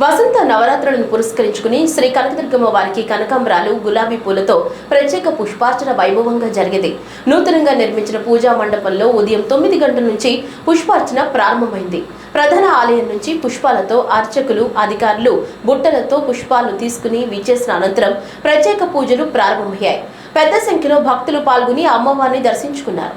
వసంత నవరాత్రులను పురస్కరించుకుని శ్రీ కనకదుర్గమ్మ వారికి కనకాంబరాలు గులాబీ పూలతో ప్రత్యేక పుష్పార్చన వైభవంగా జరిగింది. నూతనంగా నిర్మించిన పూజా మండపంలో ఉదయం తొమ్మిది గంటల నుంచి పుష్పార్చన ప్రారంభమైంది. ప్రధాన ఆలయం నుంచి పుష్పాలతో అర్చకులు అధికారులు బుట్టలతో పుష్పాలు తీసుకుని విచ్చేసిన అనంతరం ప్రత్యేక పూజలు ప్రారంభమయ్యాయి. పెద్ద సంఖ్యలో భక్తులు పాల్గొని అమ్మవారిని దర్శించుకున్నారు.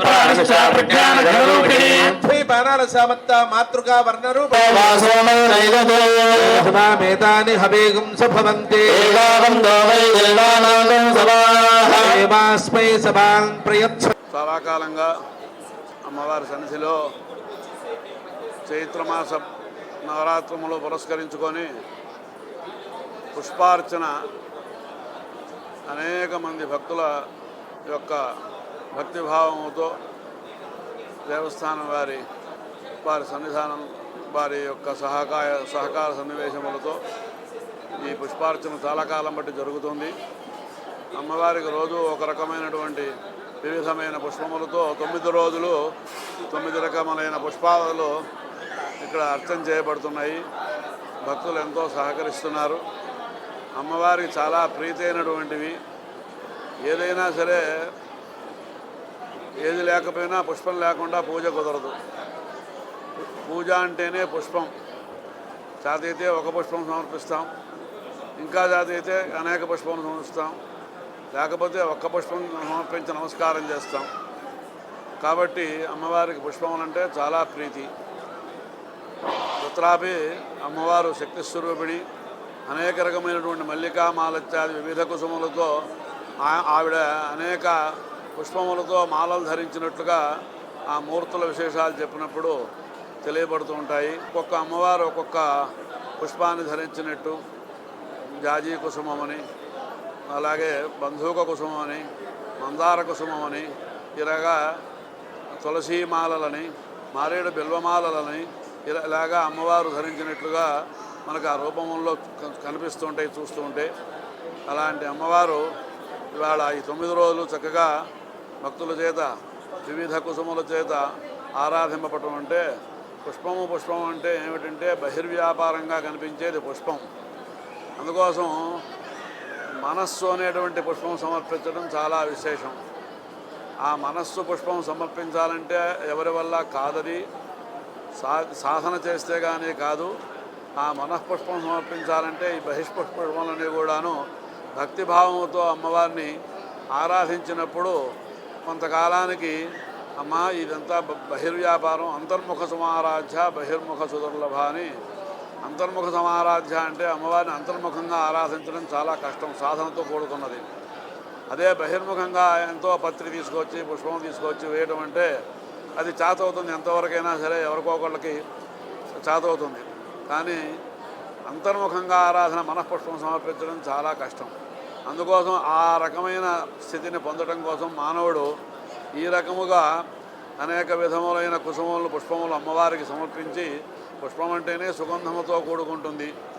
ప్రాణిష్టా ప్రజ్ఞానఘనరూపిణి ద్వైపానాల సామత్త మాతృకా వర్ణరూప. వాసోమయనైదతో మేతాని హవేగం సభవంతి. ఏవావందో వై దేవానాగం సవాహ దేవాస్మై సభాన్ ప్రయచ్చ చాలా కాలంగా అమ్మవారి సన్నిధిలో చైత్రమాస నవరాత్రములు పురస్కరించుకొని పుష్పార్చన అనేక మంది భక్తుల యొక్క భక్తిభావముతో దేవస్థానం వారి వారి సన్నిధానం వారి యొక్క సహకార సహకార సన్నివేశములతో ఈ పుష్పార్చన చాలా కాలం బట్టి జరుగుతుంది. అమ్మవారికి రోజు ఒక రకమైనటువంటి వివిధమైన పుష్పములతో తొమ్మిది రోజులు తొమ్మిది రకములైన పుష్పాలు ఇక్కడ అర్చన చేయబడుతున్నాయి. భక్తులు ఎంతో సహకరిస్తున్నారు. అమ్మవారికి చాలా ప్రీతి అయినటువంటివి ఏదైనా సరే ఏది లేకపోయినా పుష్పం లేకుండా పూజ కుదరదు. పూజ అంటేనే పుష్పం. జాతి అయితే ఒక పుష్పం సమర్పిస్తాం. ఇంకా జాతి అయితే అనేక పుష్పం సమర్పిస్తాం. లేకపోతే ఒక్క పుష్పం సమర్పించి నమస్కారం చేస్తాం. కాబట్టి అమ్మవారికి పుష్పములంటే చాలా ప్రీతి. కుత్రాపి అమ్మవారు శక్తి స్వరూపిణి. అనేక రకమైనటువంటి మల్లికా మాలత్యాది వివిధ కుసుములతో ఆ- ఆవిడ అనేక పుష్పములతో మాలలు ధరించినట్లుగా ఆ మూర్తుల విశేషాలు చెప్పినప్పుడు తెలియబడుతూ ఉంటాయి. ఒక్కొక్క అమ్మవారు ఒక్కొక్క పుష్పాన్ని ధరించినట్టు జాజీ కుసుమమని అలాగే బంధూక కుసుమం అని మందార కుసుమం అని ఇలాగా తులసి మాలలని మారేడు బిల్వమాలలని ఇలా ఇలాగా అమ్మవారు ధరించినట్లుగా మనకు ఆ రూపంలో కనిపిస్తూ ఉంటాయి చూస్తూ ఉంటే. అలాంటి అమ్మవారు ఇవాళ ఈ తొమ్మిది రోజులు చక్కగా భక్తుల చేత వివిధ కుసుముల చేత ఆరాధింపబడటం అంటే పుష్పము పుష్పం అంటే ఏమిటంటే బహిర్వ్యాపారంగా కనిపించేది పుష్పం. అందుకోసం మనస్సు అనేటువంటి పుష్పం సమర్పించడం చాలా విశేషం. ఆ మనస్సు పుష్పం సమర్పించాలంటే ఎవరి వల్ల కాదది? సా సాధన చేస్తే కానీ కాదు ఆ మనఃపుష్పం సమర్పించాలంటే ఈ బహిష్పుష్పములని కూడాను భక్తిభావంతో అమ్మవారిని ఆరాధించినప్పుడు కొంతకాలానికి అమ్మ ఇదంతా బ- బహిర్వ్యాపారం అంతర్ముఖ సమారాధ్య బహిర్ముఖ సుదుర్లభ అని. అంతర్ముఖ సమారాధ్య అంటే అమ్మవారిని అంతర్ముఖంగా ఆరాధించడం చాలా కష్టం సాధనతో కూడుకున్నది. అదే బహిర్ముఖంగా ఎంతో పత్రి తీసుకొచ్చి పుష్పం తీసుకొచ్చి వేయడం అంటే అది చేతవుతుంది. ఎంతవరకైనా సరే ఎవరికో ఒకళ్ళకి చేతవుతుంది. కానీ అంతర్ముఖంగా ఆరాధన మనఃపుష్పం సమర్పించడం చాలా కష్టం. అందుకోసం ఆ రకమైన స్థితిని పొందడం కోసం మానవుడు ఈ రకముగా అనేక విధములైన కుసుమములు పుష్పములు అమ్మవారికి సమర్పించి పుష్పం అంటేనే సుగంధముతో కూడుకుంటుంది.